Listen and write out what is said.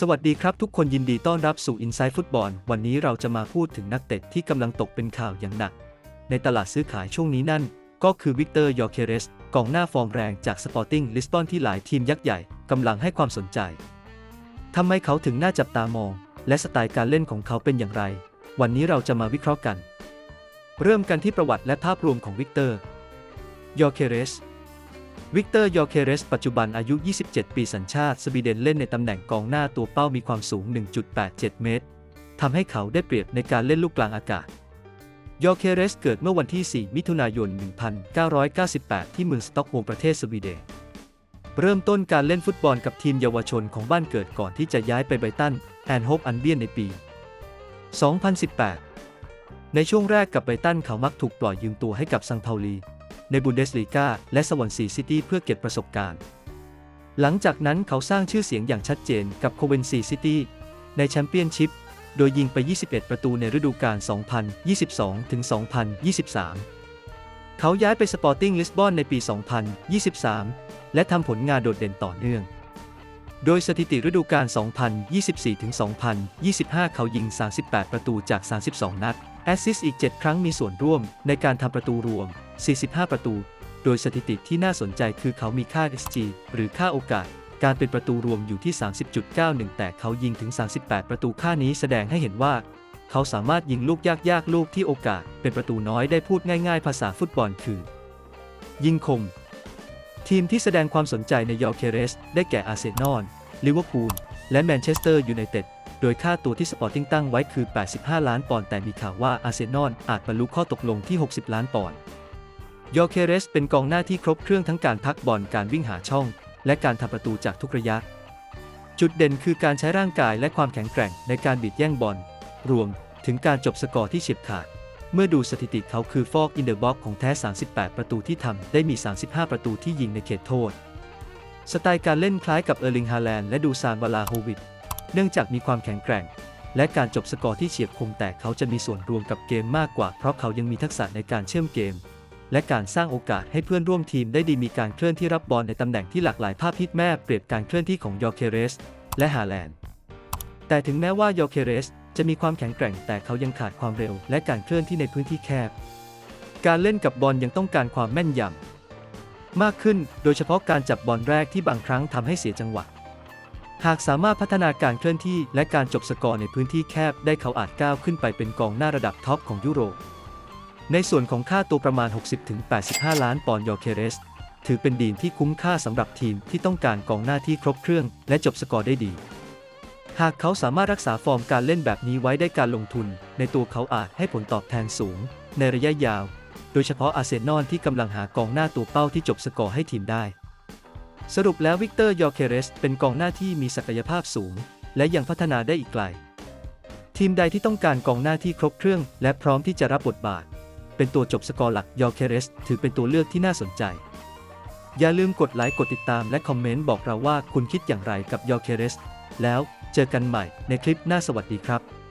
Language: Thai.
สวัสดีครับทุกคนยินดีต้อนรับสู่ Inside Football วันนี้เราจะมาพูดถึงนักเตะที่กำลังตกเป็นข่าวอย่างหนัก ในตลาดซื้อขายช่วงนี้นั่น ก็คือวิกเตอร์ยอร์เคเรสกองหน้าฟอร์มแรงจากสปอร์ติ้งลิสบอนที่หลายทีมยักษ์ใหญ่กำลังให้ความสนใจทำไมเขาถึงน่าจับตามอง และสไตล์การเล่นของเขาเป็นอย่างไร วันนี้เราจะมาวิเคราะห์กัน เริ่มกันที่ประวัติและภาพรวมของวิกเตอร์ยอร์เคเรส วิกเตอร์ ยอเคเรส ปัจจุบันอายุ 27 ปีสัญชาติ สวีเดนเล่นในตำแหน่งกองหน้าตัวเป้ามีความสูง 1.87 เมตร ทำให้เขาได้เปรียบในการเล่นลูกกลางอากาศ ยอเคเรสเกิดเมื่อวันที่ 4 มิถุนายน 1998 ที่เมืองสต็อกโฮล์มประเทศสวีเดน เริ่มต้นการเล่นฟุตบอลกับทีมเยาวชนของบ้านเกิดก่อนที่จะย้ายไปไบตันแอนโฮปอันเบียนในปี 2018 ในช่วงแรกกับไบตันเขามักถูกปล่อยยืมตัวให้กับซังเปาลี ในบุนเดสลีกาและสวอนซีซิตี้เพื่อเก็บประสบการณ์ หลังจากนั้นเขาสร้างชื่อเสียงอย่างชัดเจนกับโคเวนซีซิตี้ในแชมเปี้ยนชิพ โดยยิงไป 21 ประตูในฤดูกาล 2022-2023 เขาย้ายไปสปอร์ติ้งลิสบอนในปี 2023 และทำผลงานโดดเด่นต่อเนื่อง โดยสถิติฤดูกาล 2024-2025 เขายิง 38 ประตูจาก 32 นัด แอสซิสต์อีก 7 ครั้งมีส่วนร่วมในการทำประตูรวม 45 ประตู โดยสถิติที่น่าสนใจคือเขามีค่า XG หรือค่าโอกาส การเป็นประตูรวมอยู่ที่ 30.91 แต่เขายิงถึง 38 ประตูค่านี้แสดงให้เห็นว่า เขาสามารถยิงลูกยากๆ ลูกที่โอกาส เป็นประตูน้อยได้พูดง่าย ๆ ภาษาฟุตบอลคือ ยิงคมทีมที่แสดงความสนใจในยอร์เคเรส ได้แก่อาร์เซนอล ลิเวอร์พูลและแมนเชสเตอร์ยูไนเต็ดโดยค่าตัวที่สปอร์ติ้งตั้งไว้คือ 85 ล้านปอนด์แต่มีข่าวว่าอาร์เซนอลอาจบรรลุข้อตกลงที่ 60 ล้านปอนด์ยอเคเรสเป็นกองหน้าที่ครบเครื่องทั้งการพักบอลการวิ่งหาช่อง และการทำประตูจากทุกระยะ จุดเด่นคือการใช้ร่างกายและความแข็งแกร่งในการบีดแย่งบอลรวมถึงการจบสกอร์ที่เฉียบขาด เมื่อดูสถิติเขาคือฟอกอินเดอร์บ็อกของแท้ 38 ประตูที่ทำได้มี 35 ประตูที่ยิงในเขตโทษ สไตล์การเล่นคล้ายกับเออร์ลิงฮาแลนด์และดูซานวาลาโฮวิดเนื่องจากมีความแข็งแกร่ง และการจบสกอร์ที่เฉียบคมแต่เขาจะมีส่วนรวมกับเกมมากกว่า เพราะเขายังมีทักษะในการเชื่อมเกม และการสร้างโอกาสให้เพื่อนร่วมทีมได้ดีมีการเคลื่อนที่รับบอลในตำแหน่งที่หลากหลายภาพฮิตแม่เปรียบการเคลื่อนที่ของยอร์เคเรส และฮาแลนด์แต่ถึงแม้ว่ายอร์เคเรส จะมีความแข็งแกร่งแต่เขายังขาดความเร็ว และการเคลื่อนที่ในพื้นที่แคบ การเล่นกับบอลยังต้องการความแม่นยำ มากขึ้น โดยเฉพาะการจับบอลแรกที่บางครั้งทำให้เสียจังหวะ หากสามารถพัฒนาการเคลื่อนที่และการจบสกอร์ในพื้นที่แคบได้เขาอาจก้าวขึ้นไปเป็นกองหน้าระดับท็อปของยุโรป ในส่วนของค่าตัวประมาณ 60-85 ล้านปอนด์ยอร์เคเรส ถือเป็นดีลที่คุ้มค่าสำหรับทีมที่ต้องการกองหน้าที่ครบเครื่องและจบสกอร์ได้ดีหากเขาสามารถรักษาฟอร์มการเล่นแบบนี้ไว้ได้การลงทุน ในตัวเขาอาจให้ผลตอบแทนสูง ในระยะยาว โดยเฉพาะอาร์เซนอลที่กำลังหากองหน้าตัวเป้าที่จบสกอร์ให้ทีมได้ สรุปแล้ววิกเตอร์ยอร์เคเรสเป็นกองหน้าที่มีศักยภาพสูง และยังพัฒนาได้อีกไกล ทีมใดที่ต้องการกองหน้าที่ครบเครื่อง และพร้อมที่จะรับบทบาท เป็นตัวจบสกอร์หลักยอร์เคเรสถือเป็นตัวเลือกที่น่าสนใจ อย่าลืมกดไลค์กดติดตามและคอมเมนต์บอกเราว่าคุณคิดอย่างไรกับยอร์เคเรสแล้วเจอกันใหม่ในคลิปหน้าสวัสดีครับ